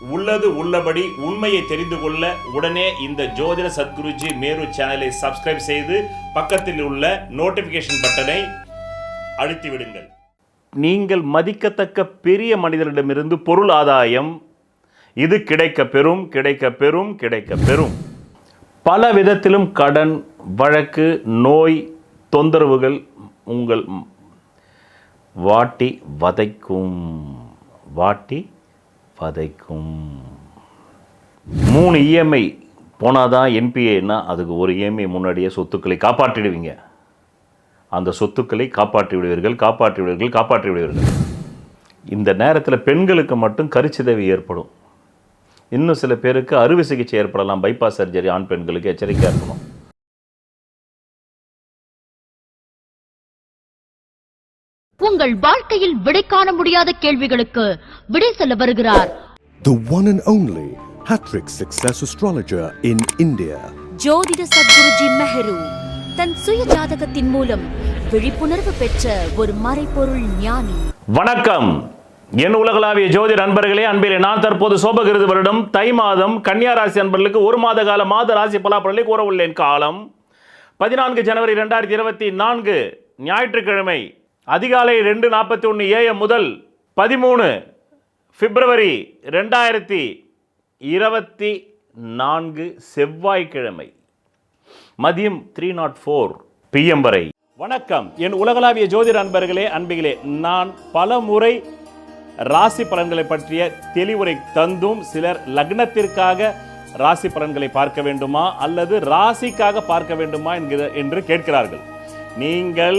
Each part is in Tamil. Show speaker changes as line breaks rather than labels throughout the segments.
உள்ளது உள்ளபடி உண்மையை தெரிந்து கொள்ள உடனே இந்த ஜோதிட சத்குருஜி மேரு சேனலை சப்ஸ்கிரைப் செய்து பக்கத்தில் உள்ள நோட்டிபிகேஷன் பட்டனை அழுத்தி விடுங்கள். நீங்கள் மதிக்கத்தக்க பெரிய மனிதரிடமிருந்து பொருள் ஆதாயம். இது கிடைக்க பெறும் கிடைக்க பெறும் கிடைக்க பெறும். பல விதத்திலும் கடன் வழக்கு நோய் தொந்தரவுகள் உங்கள் வாட்டி வதைக்கும். வாட்டி பதைக்கும். மூணு இஎம்ஐ போனால் தான் என்பிஏன்னா அதுக்கு ஒரு இஎம்ஐ முன்னாடியே சொத்துக்களை காப்பாற்றிடுவீங்க. அந்த சொத்துக்களை காப்பாற்றி விடுவீர்கள் காப்பாற்றி விடுவீர்கள் காப்பாற்றி விடுவீர்கள் இந்த நேரத்தில் பெண்களுக்கு மட்டும் கருச்சிதவி ஏற்படும். இன்னும் சில பேருக்கு அறுவை சிகிச்சை ஏற்படலாம் பைபாஸ் சர்ஜரி ஆண் பெண்களுக்கு எச்சரிக்கையாக இருக்கணும்.
உங்கள் வாழ்க்கையில் விடை காண முடியாத கேள்விகளுக்கு விடை சொல்ல வருகிறார்.
The one and only Hattrick Success Astrologer in India.
ஜோதிட சத்குருஜி மெஹரு தன் சுய ஜாதகத்தின் மூலம் விழிப்புணர்வு பெற்ற ஒரு மறைபொருள் ஞானி.
வணக்கம். என் உலகளாவிய ஜோதி நண்பர்களே அன்பிலே நான் தற்போது சோபகிருது வருடம் தை மாதம் கன்னியா ராசி அன்பர்களுக்கு ஒரு மாத கால மாத ராசி பலாப்பலனை கூற உள்ளேன் காலம் பதினான்கு ஜனவரி ரெண்டாயிரத்தி இருபத்தி நான்கு ஞாயிற்றுக்கிழமை. அதிகாலை ரெண்டு நாற்பத்தி ஒன்று ஏஎம் முதல் பதிமூணு பிப்ரவரி ரெண்டாயிரத்தி இருபத்தி நான்கு செவ்வாய்க்கிழமை மதியம் த்ரீ நாட் ஃபோர் பிஎம் வரை. வணக்கம். என் உலகளாவிய ஜோதிட அன்பர்களே அன்பிகளே நான் பல முறை ராசி பலன்களை பற்றிய தெளிவுரை தந்தும் சிலர் லக்னத்திற்காக ராசி பலன்களை பார்க்க வேண்டுமா அல்லது ராசிக்காக பார்க்க வேண்டுமா என்கிற என்று கேட்கிறார்கள். நீங்கள்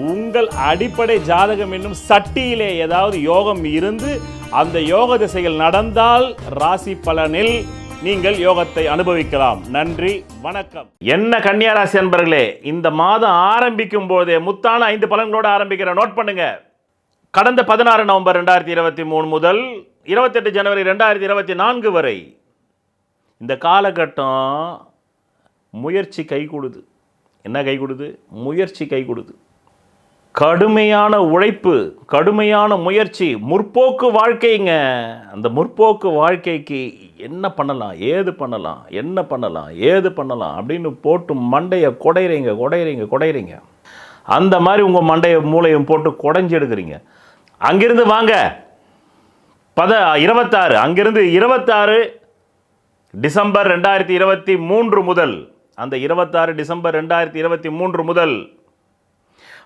உங்கள் அடிப்படை ஜாதகம் என்னும் சட்டியிலே ஏதாவது யோகம் இருந்து அந்த யோக திசையில் நடந்தால் ராசி பலனில் நீங்கள் யோகத்தை அனுபவிக்கலாம். நன்றி வணக்கம். என்ன கன்னியா ராசி அன்பர்களே இந்த மாதம் ஆரம்பிக்கும் போதே முத்தான ஐந்து பலன்களோடு ஆரம்பிக்கிற நோட் பண்ணுங்க. கடந்த பதினாறு நவம்பர் ரெண்டாயிரத்தி இருபத்தி மூணு முதல் இருபத்தெட்டு ஜனவரி ரெண்டாயிரத்தி இருபத்தி நான்கு வரை இந்த காலகட்டம் முயற்சி கை கொடுது. என்ன கை கொடுது? முயற்சி கை கொடுது. கடுமையான உழைப்பு கடுமையான முயற்சி முற்போக்கு வாழ்க்கைங்க. அந்த முற்போக்கு வாழ்க்கைக்கு என்ன பண்ணலாம் ஏது பண்ணலாம் என்ன பண்ணலாம் ஏது பண்ணலாம் அப்படின்னு போட்டு மண்டையை குடையிறீங்க குடையிறீங்க குடையிறீங்க. அந்த மாதிரி உங்கள் மண்டையை மூளையும் போட்டு குடைஞ்சி எடுக்கிறீங்க. அங்கிருந்து வாங்க. பத இருபத்தாறு. அங்கிருந்து இருபத்தாறு டிசம்பர் ரெண்டாயிரத்தி இருபத்தி மூன்று முதல். அந்த இருபத்தாறு டிசம்பர் ரெண்டாயிரத்தி இருபத்தி மூன்று முதல்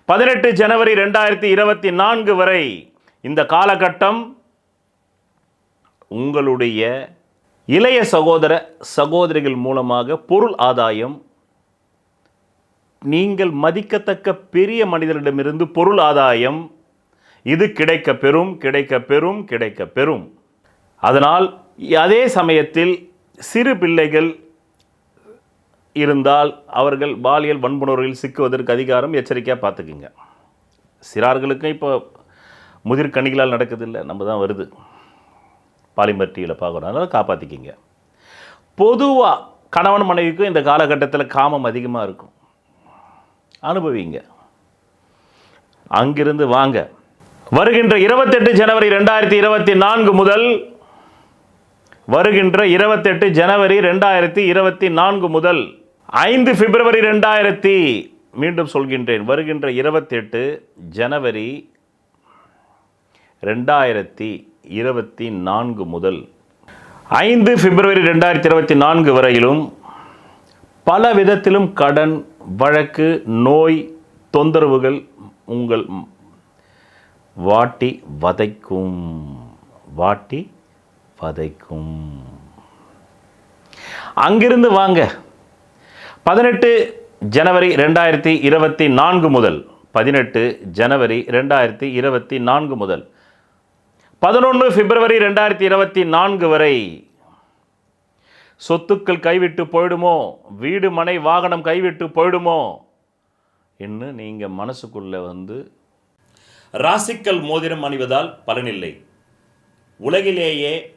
பதினெட்டு ஜனவரி ரெண்டாயிரத்தி இருபத்தி நான்கு வரை இந்த காலகட்டம் உங்களுடைய இளைய சகோதர சகோதரிகள் மூலமாக பொருள் ஆதாயம் நீங்கள் மதிக்கத்தக்க பெரிய மனிதரிடமிருந்து பொருள் ஆதாயம் இது கிடைக்க பெறும் கிடைக்க பெறும் கிடைக்க பெறும். அதனால் அதே சமயத்தில் சிறு பிள்ளைகள் இருந்தால் அவர்கள் பாலியல் வன்புணர்வில் சிக்குவதற்கு அதிகாரம் எச்சரிக்கையாக பார்த்துக்குங்க. சிறார்களுக்கும் இப்போ முதிர்கணிகளால் நடக்குதில்லை நம்ம தான் வருது. பாலிமர் டிவியில் பார்க்குறோம் அதனால் காப்பாற்றிக்கிங்க பொதுவாக கணவன் மனைவிக்கும் இந்த காலகட்டத்தில் காமம் அதிகமாக இருக்கும். அனுபவிங்க. அங்கிருந்து வாங்க. வருகின்ற இருபத்தெட்டு ஜனவரி ரெண்டாயிரத்தி இருபத்தி நான்கு முதல் வருகின்ற இருபத்தெட்டு ஜனவரி ரெண்டாயிரத்தி இருபத்தி நான்கு முதல் ஐந்து பிப்ரவரி ரெண்டாயிரத்தி மீண்டும் சொல்கின்றேன். வருகின்ற இருபத்தெட்டு ஜனவரி ரெண்டாயிரத்தி இருபத்தி நான்கு முதல் ஐந்து பிப்ரவரி ரெண்டாயிரத்தி இருபத்தி நான்கு வரையிலும் பல விதத்திலும் கடன் வழக்கு நோய் தொந்தரவுகள் உங்கள் வாட்டி வதைக்கும். வாட்டி வதைக்கும். அங்கிருந்து வாங்க. பதினெட்டு ஜனவரி ரெண்டாயிரத்தி இருபத்தி நான்கு முதல் பதினெட்டு ஜனவரி ரெண்டாயிரத்தி இருபத்தி நான்கு முதல் பதினொன்று பிப்ரவரி ரெண்டாயிரத்தி இருபத்தி நான்கு வரை சொத்துக்கள் கைவிட்டு போயிடுமோ? வீடு மனை வாகனம் கைவிட்டு போயிடுமோ? என்று நீங்கள் மனசுக்குள்ளே வந்து ராசிக்கல் மோதிரம் அணிவதால் பலனில்லை. உலகிலேயே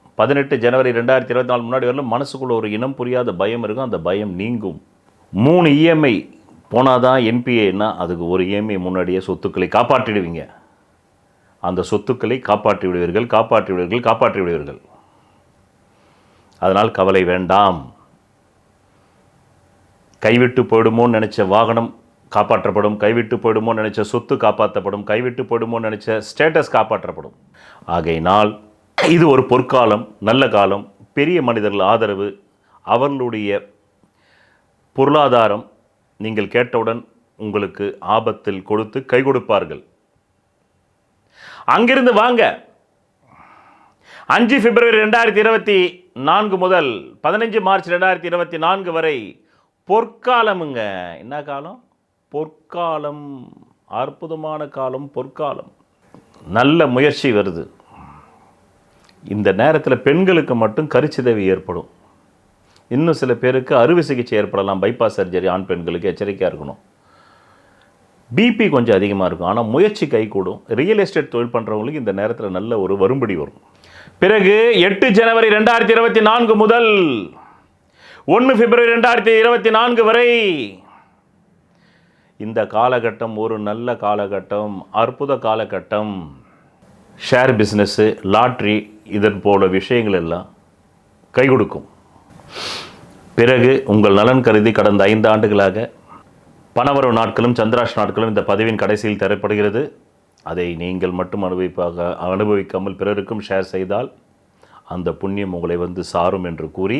பதினெட்டு ஜனவரி ரெண்டாயிரத்தி இருபத்தி நாலு முன்னாடி வரலும் மனசுக்குள்ள ஒரு இனம் புரியாத பயம் இருக்கும். அந்த பயம் நீங்கும். மூணு இஎம்ஐ போனால் தான் என்பிஏன்னா அதுக்கு ஒரு இஎம்ஐ முன்னாடியே சொத்துக்களை காப்பாற்றிடுவீங்க. அந்த சொத்துக்களை காப்பாற்றி விடுவீர்கள் காப்பாற்றி விடுவீர்கள் காப்பாற்றி விடுவீர்கள் அதனால் கவலை வேண்டாம். கைவிட்டு போயிடுமோன்னு நினச்ச வாகனம் காப்பாற்றப்படும் கைவிட்டு போயிடுமோன்னு நினச்ச சொத்து காப்பாற்றப்படும் கைவிட்டு போயிடுமோன்னு நினச்ச ஸ்டேட்டஸ் காப்பாற்றப்படும். ஆகையினால் இது ஒரு பொற்காலம் நல்ல காலம் பெரிய மனிதர்கள் ஆதரவு அவர்களுடைய பொருளாதாரம் நீங்கள் கேட்டவுடன் உங்களுக்கு ஆபத்தில் கொடுத்து கை கொடுப்பார்கள். அங்கிருந்து வாங்க. அஞ்சு பிப்ரவரி ரெண்டாயிரத்தி இருபத்தி நான்கு முதல் பதினஞ்சு மார்ச் ரெண்டாயிரத்தி இருபத்தி நான்கு வரை பொற்காலமுங்க. என்ன காலம்? பொற்காலம் அற்புதமான காலம் பொற்காலம். நல்ல முயற்சி வருது. இந்த நேரத்தில் பெண்களுக்கு மட்டும் கருச்சிதைவு ஏற்படும். இன்னும் சில பேருக்கு அறுவை சிகிச்சை ஏற்படலாம் பைபாஸ் சர்ஜரி ஆண் பெண்களுக்கு எச்சரிக்கையாக இருக்கணும். பிபி கொஞ்சம் அதிகமாக இருக்கும். ஆனால் முயற்சி கைகூடும் ரியல் எஸ்டேட் தொழில் பண்ணுறவங்களுக்கு இந்த நேரத்தில் நல்ல ஒரு வரும்படி வரும். பிறகு எட்டு ஜனவரி ரெண்டாயிரத்தி இருபத்தி நான்கு முதல் ஒன்று பிப்ரவரி ரெண்டாயிரத்தி இருபத்தி நான்கு வரை இந்த காலகட்டம் ஒரு நல்ல காலகட்டம் அற்புத காலகட்டம். ஷேர் பிஸ்னஸ்ஸு லாட்ரி இதன் போல விஷயங்கள் எல்லாம் கை கொடுக்கும். பிறகு உங்கள் நலன் கருதி கடந்த ஐந்து ஆண்டுகளாக பணவரவு நாட்களும் சந்திராஷ் நாட்களும் இந்த பதிவின் கடைசியில் தரப்படுகிறது. அதை நீங்கள் மட்டும் அனுபவிப்பாக அனுபவிக்காமல் பிறருக்கும் ஷேர் செய்தால் அந்த புண்ணியம் உங்களை வந்து சாரும் என்று கூறி